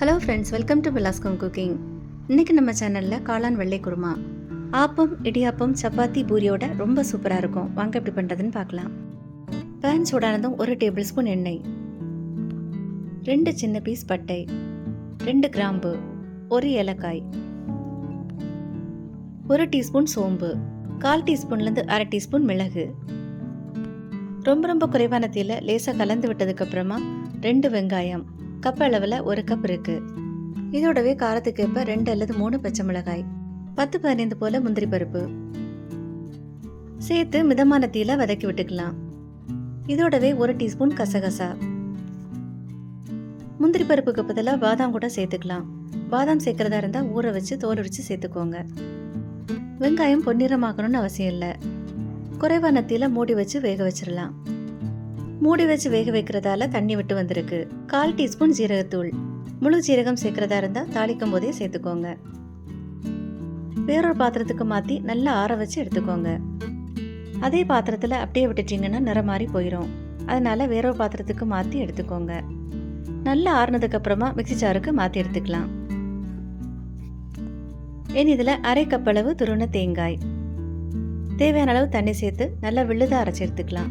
Hello friends welcome to பிலாஸ்கம் cooking இன்றைக்கி நம்ம சேனலில் காளான் வெள்ளை குருமா. ஆப்பம் இடியாப்பம் சப்பாத்தி பூரியோட ரொம்ப சூப்பராக இருக்கும். வாங்க எப்படி பண்ணுறதுன்னு பார்க்கலாம். பேன் சூடானதும் ஒரு டேபிள் ஸ்பூன் எண்ணெய். ரெண்டு சின்ன பீஸ் பட்டை. ரெண்டு கிராம்பு. ஒரு ஏலக்காய். ஒரு டீஸ்பூன் சோம்பு. கால் டீஸ்பூன்லேருந்து அரை டீஸ்பூன் மிளகு. ரொம்ப ரொம்ப குறைவான தீயில் லேசாக கலந்து விட்டதுக்கப்புறமா ரெண்டு வெங்காயம். கப் அளவில் ஒரு கப் இருக்கு. இதோடவே காரத்துக்கு ஏற்ப ரெண்டு அல்லது மூணு பச்சை மிளகாய் பத்து பதினைந்து போல முந்திரி பருப்பு. சேர்த்து மிதமான தீயில வதக்கி விட்டுக்கலாம். இதோடவே ஒரு டீஸ்பூன் கசகசா. முந்திரி பருப்புக்கு பதிலாக பாதாம் கூட சேர்த்துக்கலாம். பாதாம் சேர்க்கறதா இருந்தால் ஊற வச்சு தோல் உரிச்சு சேர்த்துக்கோங்க. வெங்காயம் பொன்னிறமாக்கணும்னு அவசியம் இல்லை. குறைவான தீயில மூடி வச்சு வேக வச்சிடலாம் மூடி வச்சு வேக வைக்கிறதால தண்ணி விட்டு வந்திருக்கு. கால் டீஸ்பூன் ஜீரகத்தூள். முழு ஜீரகம் சேர்க்கறதா இருந்தால் தாளிக்கும் போதே சேர்த்துக்கோங்க. வேறொரு பாத்திரத்துக்கு மாத்தி நல்லா ஆற வச்சு எடுத்துக்கோங்க. அதே பாத்திரத்துல அப்படியே விட்டுட்டீங்கன்னா நிறம் மாறி போயிடும் அதனால வேறொரு பாத்திரத்துக்கு மாத்தி எடுத்துக்கோங்க. நல்லா ஆறுனதுக்கு அப்புறமா மிக்ஸி சாருக்கு மாத்தி எடுத்துக்கலாம். இனி இதுல அரை கப் அளவு துருண தேங்காய். தேவையான அளவு தண்ணி சேர்த்து நல்லா விழுத அரைச்சி எடுத்துக்கலாம்.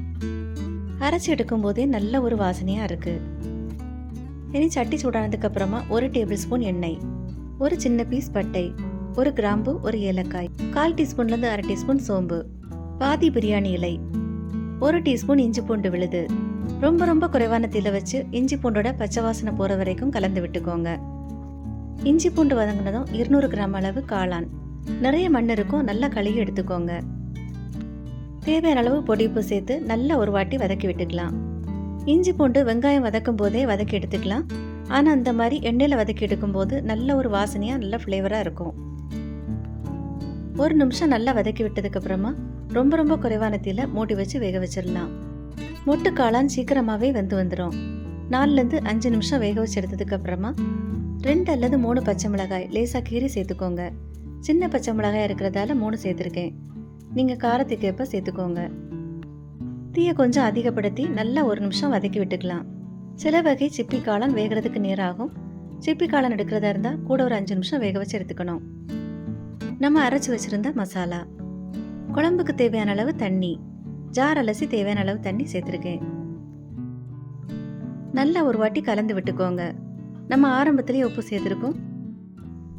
அரைச்சி எடுக்கும் போதே நல்ல ஒரு வாசனையாக இருக்குது இனி சட்டி சூடானதுக்கு அப்புறமா ஒரு டேபிள் ஸ்பூன் எண்ணெய் ஒரு சின்ன பீஸ் பட்டை ஒரு கிராம்பு ஒரு ஏலக்காய் கால் டீஸ்பூன்லேருந்து அரை டீஸ்பூன் சோம்பு பாதி பிரியாணி இலை ஒரு டீஸ்பூன் இஞ்சி பூண்டு விழுது. ரொம்ப ரொம்ப குறைவான தீல வச்சு இஞ்சி பூண்டோட பச்சை வாசனை போகிற வரைக்கும் கலந்து விட்டுக்கோங்க. இஞ்சி பூண்டு வதங்கினதும் இருநூறு கிராம் அளவு காளான். நிறைய மண் இருக்கும் நல்லா கழுவி எடுத்துக்கோங்க. தேவையான அளவு பொடி உப்பு சேர்த்து நல்லா ஒரு வாட்டி வதக்கி விட்டுக்கலாம். இஞ்சி பூண்டு வெங்காயம் வதக்கும் போதே வதக்கி எடுத்துக்கலாம். ஆனால் அந்த மாதிரி எண்ணெயில் வதக்கி எடுக்கும்போது நல்ல ஒரு வாசனையாக நல்ல ஃப்ளேவராக இருக்கும். ஒரு நிமிஷம் நல்லா வதக்கி விட்டதுக்கப்புறமா ரொம்ப ரொம்ப குறைவான தீல மூட்டி வச்சு வேக வச்சிடலாம். மொட்டு காளான் சீக்கிரமாகவே வெந்து வந்துடும் நாலுலேருந்து அஞ்சு நிமிஷம் வேக வச்சு எடுத்ததுக்கப்புறமா ரெண்டு அல்லது மூணு பச்சை மிளகாய் லேசாக கீறி சேர்த்துக்கோங்க. சின்ன பச்சை மிளகாய் இருக்கிறதால மூணு சேர்த்துருக்கேன். நீங்கள் காரத்துக்கு ஏற்ப சேர்த்துக்கோங்க? தீயை கொஞ்சம் அதிகப்படுத்தி நல்லா ஒரு நிமிஷம் வதக்கி விட்டுக்கலாம். சில வகை சிப்பி காளான் வேகிறதுக்கு நேராகும். சிப்பி காளான் எடுக்கிறதா இருந்தால் கூட ஒரு அஞ்சு நிமிஷம் வேக வச்சு எடுத்துக்கணும். நம்ம அரைச்சி வச்சிருந்த மசாலா. குழம்புக்கு தேவையான அளவு தண்ணி. ஜார் அலசி தேவையான அளவு தண்ணி சேர்த்துருக்கேன். நல்லா ஒரு வாட்டி கலந்து விட்டுக்கோங்க. நம்ம ஆரம்பத்திலேயே உப்பு சேர்த்துருக்கோம்.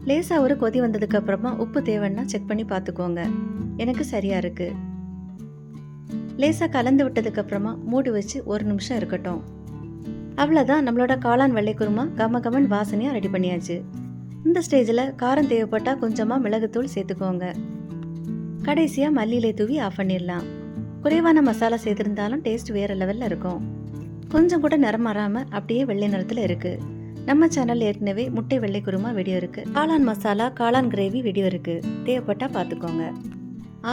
லேசாக ஒரு கொதி வந்ததுக்கு அப்புறமா உப்பு தேவைன்னா செக் பண்ணி பார்த்துக்கோங்க. எனக்கு சரியாக இருக்கு. லேசாக கலந்து விட்டதுக்கு அப்புறமா மூடி வச்சு ஒரு நிமிஷம் இருக்கட்டும். அவ்வளோதான் நம்மளோட காளான் வெள்ளை குருமா கம கமன் வாசனையாக ரெடி பண்ணியாச்சு. இந்த ஸ்டேஜில் காரம் தேவைப்பட்டால் கொஞ்சமாக மிளகுத்தூள் சேர்த்துக்கோங்க. கடைசியாக மல்லியிலை தூவி ஆஃப் பண்ணிடலாம். குறைவான மசாலா சேர்த்துருந்தாலும் டேஸ்ட் வேறு லெவலில் இருக்கும். கொஞ்சம் கூட நிறம் மாறாமல் அப்படியே வெள்ளை நிறத்தில் இருக்குது நம்ம சேனல் ஏற்கனவே முட்டை வெள்ளை குருமா வீடியோ இருக்கு. காளான் மசாலா காளான் கிரேவி வீடியோ இருக்கு. தேவைப்பட்டா பார்த்துக்கோங்க.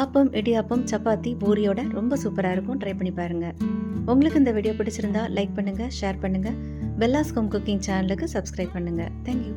ஆப்பம் இடியாப்பம் சப்பாத்தி பூரியோட ரொம்ப சூப்பராக இருக்கும். ட்ரை பண்ணி பாருங்க. உங்களுக்கு இந்த வீடியோ பிடிச்சிருந்தா லைக் பண்ணுங்க ஷேர் பண்ணுங்க. பெல்லாஸ்கோம் குக்கிங் சேனலுக்கு சப்ஸ்கிரைப் பண்ணுங்க. Thank you